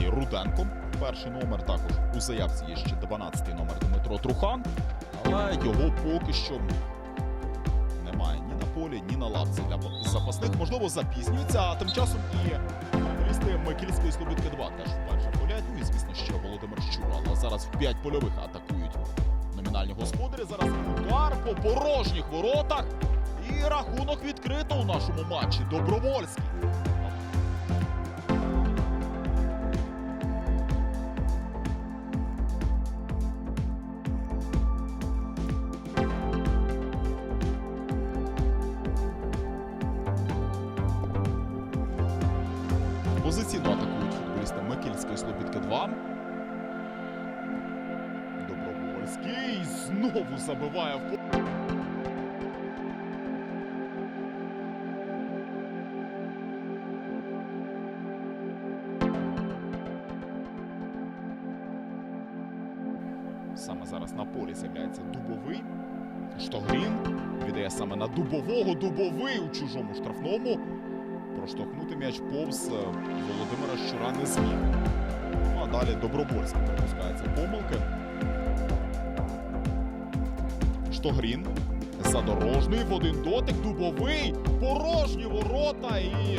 Геннадій Руденко. Перший номер також у заявці є ще 12-й номер Дмитро Трухан. Але його поки що немає ні на полі, ні на лавці для запасних. Можливо, запізнюється, а тим часом і футболісти Микільської Слобідки 2 теж вперше полять. Ну і звісно, ще Володимир Щура. Але зараз в 5 польових атакують номінальні господарі. Зараз удар по порожніх воротах. І рахунок відкрито у нашому матчі. Добровольський. Позиційно атакують футболісти Микільської Слобідки 2. Добровольський знову забиває в Саме зараз на полі з'являється дубовий. Штогрін віддає саме на дубового. Дубовий у чужому штрафному. Проштовхнути м'яч повз е, Володимира Щура не зміг. Ну а далі Добровольський пропускається помилки. Штогрін. Задорожний в один дотик. Дубовий. Порожні ворота і.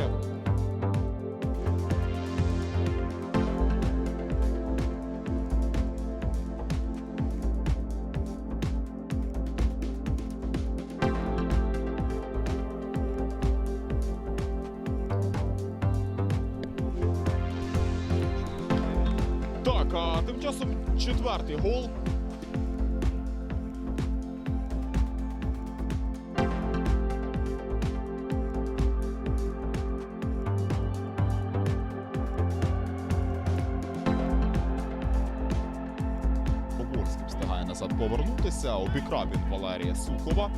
А тим часом четвертий гол. Поборський встигає назад повернутися. Обікрав він Валерія Сухова.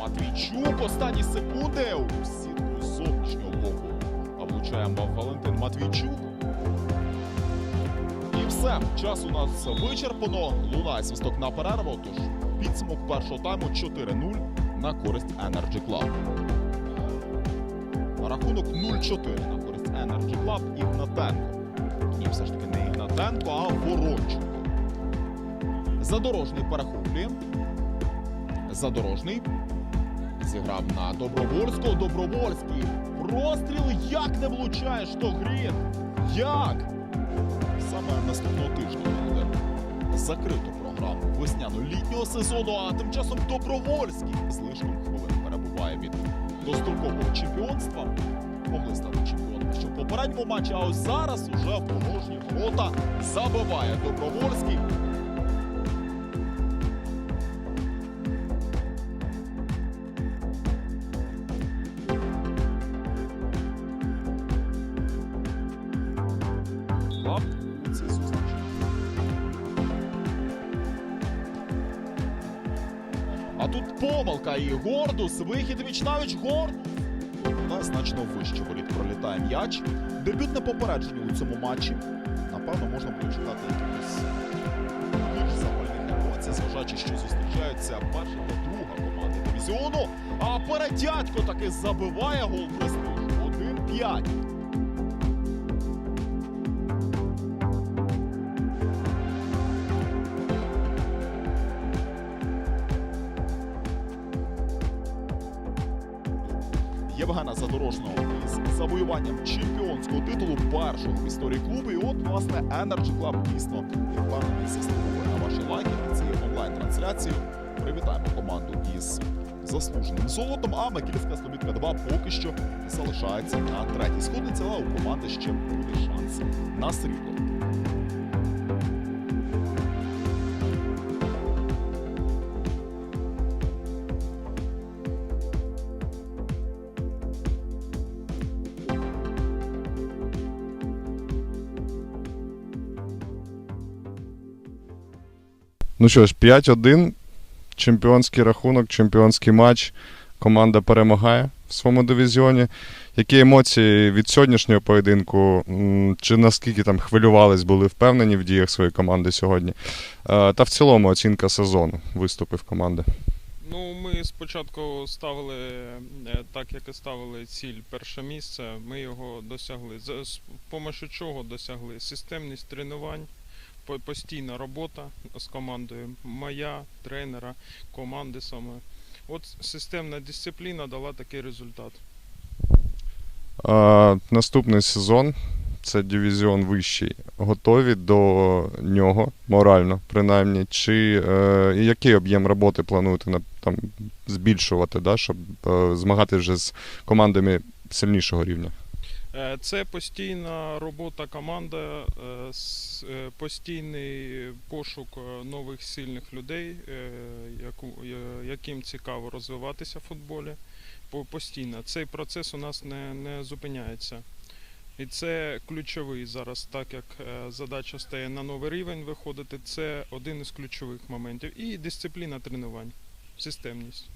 Матвійчук останні секунди у сітку зовнішнього боку. А влучає Валентин Матвійчук. І все, час у нас вичерпано. Лунає свисток на перерву. Тож підсумок першого тайму 4-0 на користь Energy Club. Рахунок 0-4 на користь Energy Club Ігнатенко. Ні, все ж таки не Ігнатенко, а Воронченко. Задорожний перехоплює. Задорожний. Зіграв на Добровольського. Добровольський. Простріл як не влучає Штогрін. Як? Саме наступного тижня буде закрито програму весняно-літнього сезону, а тим часом Добровольський з лишком хвилин перебуває від дострокового чемпіонства. Могли стати чемпіонами ще в попередньому матчі, а ось зараз уже в порожні ворота забиває Добровольський. Тут помилка і Гордус. Вихід вічнавіч Гордус. Та значно вище воріт пролітає м'яч. Дебютне попередження у цьому матчі. Напевно, можна буде чекати якихось більш емоцій, зважаючи, що зустрічаються перша та друга команди дивізіону. А передядько таки забиває гол престижу. 1-5. Євгена Задорожного із завоюванням чемпіонського титулу першого в історії клубу. І от, власне, Energy Club дійсно впевнений заслуговує на ваші лайки на цієї онлайн-трансляції. Привітаємо команду із заслуженим золотом. А Макілівська Слобідка 2 поки що залишається на третій сходниці, але у команди ще буде шанс на срібло. Ну що ж, 5-1. Чемпіонський рахунок, чемпіонський матч. Команда перемагає в своєму дивізіоні. Які емоції від сьогоднішнього поєдинку? Чи наскільки там хвилювались, були впевнені в діях своєї команди сьогодні? Е, Та в цілому оцінка сезону виступів команди. Ну, ми спочатку ставили, е, так як і ставили ціль перше місце, ми його досягли. З помощью чого досягли? Системність тренувань, постійна робота з командою, моя, тренера, команди саме. От системна дисципліна дала такий результат. Е, Наступний сезон це дивізіон вищий. Готові до нього морально, принаймні. Чи е, який об'єм роботи плануєте на, там, збільшувати, да, щоб е, змагати вже з командами сильнішого рівня? Е, Це постійна робота команда, е, е, постійний пошук нових сильних людей, яким цікаво розвиватися в футболі. По- Постійно цей процес у нас не, не зупиняється. І це ключовий зараз, так як задача стає на новий рівень виходити. Це один із ключових моментів. І дисципліна тренувань, системність.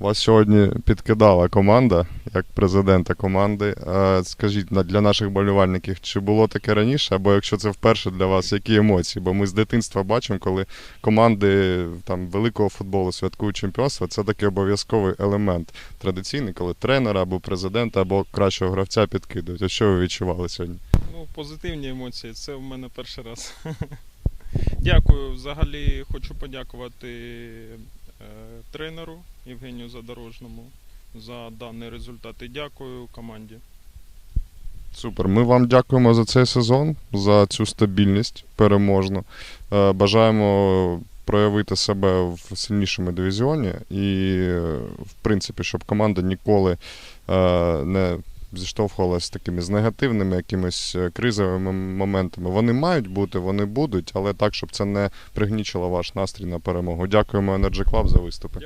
Вас сьогодні підкидала команда як президента команди. Е, Скажіть для наших болівальників, чи було таке раніше, або якщо це вперше для вас, які емоції? Бо ми з дитинства бачимо, коли команди там великого футболу святкують чемпіонство, це такий обов'язковий елемент традиційний, коли тренера або президента, або кращого гравця підкидують. А що ви відчували сьогодні? Ну, позитивні емоції, це в мене перший раз. Дякую. Взагалі хочу подякувати тренеру Євгенію Задорожному за даний результат і дякую команді. Супер. Ми вам дякуємо за цей сезон, за цю стабільність переможну. Е, Бажаємо проявити себе в сильнішому дивізіоні і, е, в принципі, щоб команда ніколи е, не зіштовхувалася з такими з негативними якимись е, кризовими моментами. Вони мають бути, вони будуть, але так, щоб це не пригнічило ваш настрій на перемогу. Дякуємо Energy Club за виступи.